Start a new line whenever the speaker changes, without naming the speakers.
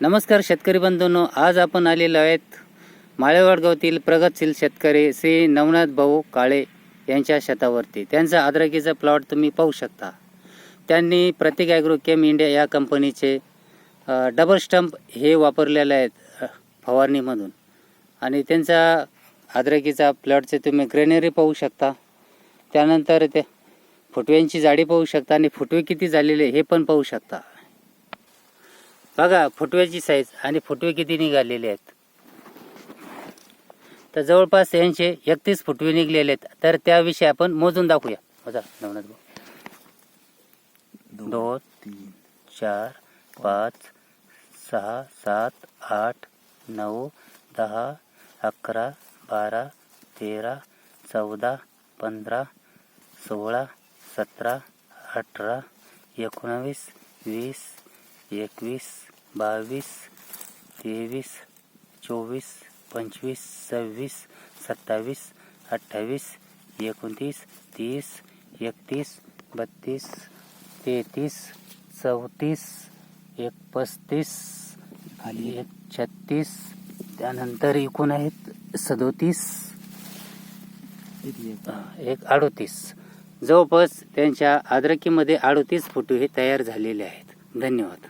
नमस्कार शेतकरी बंधूंनो आज आपण आलेलो आहेत माळेवाड गावातील प्रगतशील शेतकरी श्री नवनाथ भाऊ काळे यांच्या शेतावरती. त्यांचा अद्रकीचा प्लॉट तुम्ही पाहू शकता. त्यांनी प्रतीक ॲग्रो केम इंडिया या कंपनीचे डबल स्टंप हे वापरलेले आहेत फवारणीमधून आणि त्यांचा अद्रकीचा प्लॉटचे तुम्ही ग्रेनरी पाहू शकता. त्यानंतर ते फुटव्यांची जाडी पाहू शकता आणि फुटवे किती झालेले हे पण पाहू शकता. बघा फुटव्याची साईज आणि फुटवे किती निघालेले आहेत. तर जवळपास यांचे एकतीस फुटवे निघलेले आहेत. तर त्याविषयी आपण मोजून दाखवूया. बघा नवनाथ भाऊ. दोन
तीन
चार पाच सहा सात आठ नऊ दहा अकरा बारा तेरा चौदा पंधरा सोळा सतरा अठरा एकोणावीस वीस एकवीस बावीस तेवीस चोवीस पंचवीस सव्वीस सत्तावीस अठ्ठावीस एकोणतीस तीस एकतीस बत्तीस तेहतीस चौतीस एक पस्तीस आणि एक छत्तीस. त्यानंतर एकूण आहेत सदोतीस. एक अडोतीस. जवळपास त्यांच्या आद्रकीमध्ये अडोतीस फोटो हे तयार झालेले आहेत. धन्यवाद.